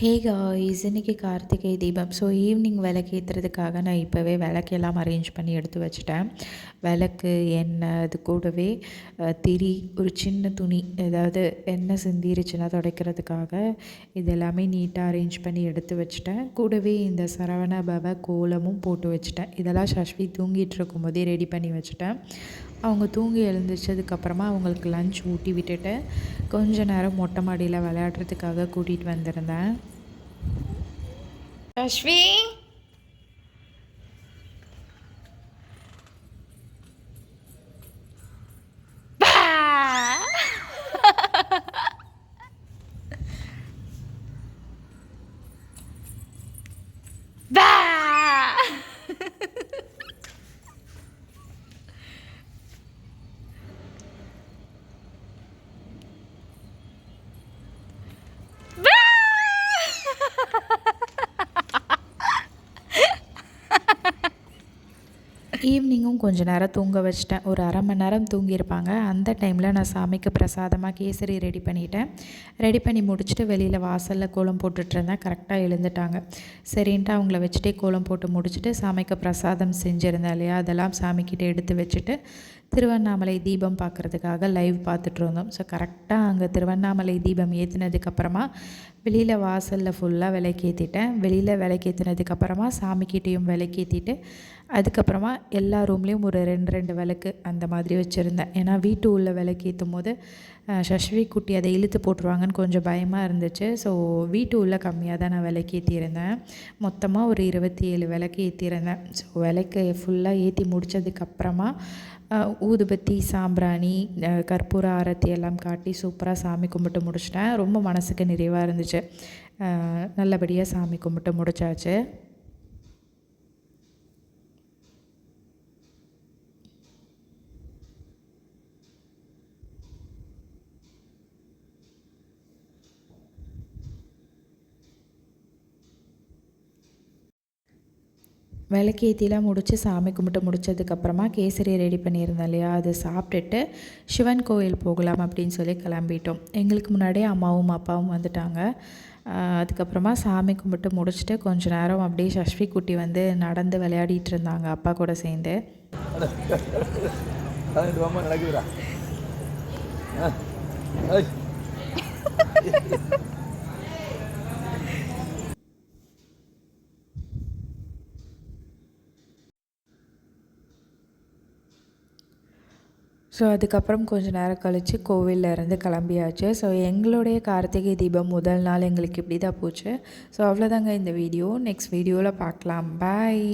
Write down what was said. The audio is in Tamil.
ஹே காய்ஸ் இன்னைக்கு கார்த்திகை தீபம். ஸோ ஈவினிங் விளக்கு ஏற்றுறதுக்காக நான் இப்போவே விளக்கெல்லாம் அரேஞ்ச் பண்ணி எடுத்து வச்சுட்டேன். விளக்கு எண்ணெய் அது கூடவே திரி ஒரு சின்ன துணி ஏதாவது எண்ணெய் சிந்திருச்சுன்னா துடைக்கிறதுக்காக இது எல்லாமே நீட்டாக அரேஞ்ச் பண்ணி எடுத்து வச்சுட்டேன். கூடவே இந்த சரவண பவ கோலமும் போட்டு வச்சுட்டேன். இதெல்லாம் சஷ்வி தூங்கிட்டு இருக்கும்போதே ரெடி பண்ணி வச்சுட்டேன். அவங்க தூங்கி எழுந்திரிச்சதுக்கப்புறமா அவங்களுக்கு லஞ்ச் ஊட்டி விட்டுட்டு கொஞ்ச நேரம் மொட்டை மாடியில் விளையாடுறதுக்காக கூட்டிகிட்டு வந்திருந்தேன். Äh, Ashwin? ஈவினிங்கும் கொஞ்ச நேரம் தூங்க வச்சிட்டேன். ஒரு அரை மணி நேரம் தூங்கியிருப்பாங்க. அந்த டைமில் நான் சாமிக்கு பிரசாதமாக கேசரி ரெடி பண்ணிட்டேன். ரெடி பண்ணி முடிச்சுட்டு வெளியில் வாசலில் கோலம் போட்டுட்டு இருந்தேன். கரெக்டாக எழுந்துட்டாங்க. சரின்ட்டு அவங்கள வச்சுட்டே கோலம் போட்டு முடிச்சுட்டு சாமிக்கு பிரசாதம் செஞ்சுருந்தேன் இல்லையா? அதெல்லாம் சாமிக்கிட்ட எடுத்து வச்சுட்டு திருவண்ணாமலை தீபம் பார்க்குறதுக்காக லைவ் பார்த்துட்டு இருந்தோம் ஸோ கரெக்டாக அங்கே திருவண்ணாமலை தீபம் ஏற்றினதுக்கப்புறமா வெளியில் வாசலில் ஃபுல்லாக விளக்கேற்றிட்டேன் வெளியில் விலைக்கேற்றினதுக்கப்புறமா சாமிக்கிட்டேயும் விளக்கேற்றிட்டு அதுக்கப்புறமா எல்லா ரூம்லேயும் ஒரு ரெண்டு ரெண்டு விளக்கு அந்த மாதிரி வச்சுருந்தேன். ஏன்னா வீட்டு உள்ள விளக்கேற்றும் போது சஷ்வி குட்டி அதை இழுத்து போட்டுருவாங்கன்னு கொஞ்சம் பயமாக இருந்துச்சு. ஸோ வீட்டு உள்ள கம்மியாக தான் நான் விலைக்கு ஏற்றியிருந்தேன் மொத்தமாக ஒரு இருபத்தி ஏழு விலைக்கு ஏற்றியிருந்தேன் ஸோ விலைக்கு ஃபுல்லாக ஏற்றி முடித்ததுக்கப்புறமா ஊதுபத்தி சாம்பிராணி கற்பூர ஆரத்தி எல்லாம் காட்டி சூப்பராக சாமி கும்பிட்டு முடிச்சிட்டேன். ரொம்ப மனசுக்கு நிறைவாக இருந்துச்சு. நல்லபடியாக சாமி கும்பிட்டு முடிச்சாச்சு. விளக்கேற்றிலாம் முடித்து சாமி கும்பிட்டு முடிச்சதுக்கப்புறமா கேசரி ரெடி பண்ணியிருந்தேன் இல்லையா அது சாப்பிட்டுட்டு சிவன் கோயில் போகலாம் அப்படின்னு சொல்லி கிளம்பிட்டோம் எங்களுக்கு முன்னாடியே அம்மாவும் அப்பாவும் வந்துட்டாங்க அதுக்கப்புறமா சாமி கும்பிட்டு முடிச்சுட்டு கொஞ்ச நேரம் அப்படியே சஷ்வி குட்டி வந்து நடந்து விளையாடிட்டு இருந்தாங்க அப்பா கூட சேர்ந்து பதினெட்டு நடக்குதுடா ஸோ அதுக்கப்புறம் கொஞ்ச நேரம் கழித்து கோவிலில் இருந்து கிளம்பியாச்சு. ஸோ எங்களுடைய கார்த்திகை தீபம் முதல் நாள் எங்களுக்கு இப்படி தான் போச்சு. ஸோ அவ்வளோதாங்க இந்த வீடியோ. நெக்ஸ்ட் வீடியோவில் பார்க்கலாம். பாய்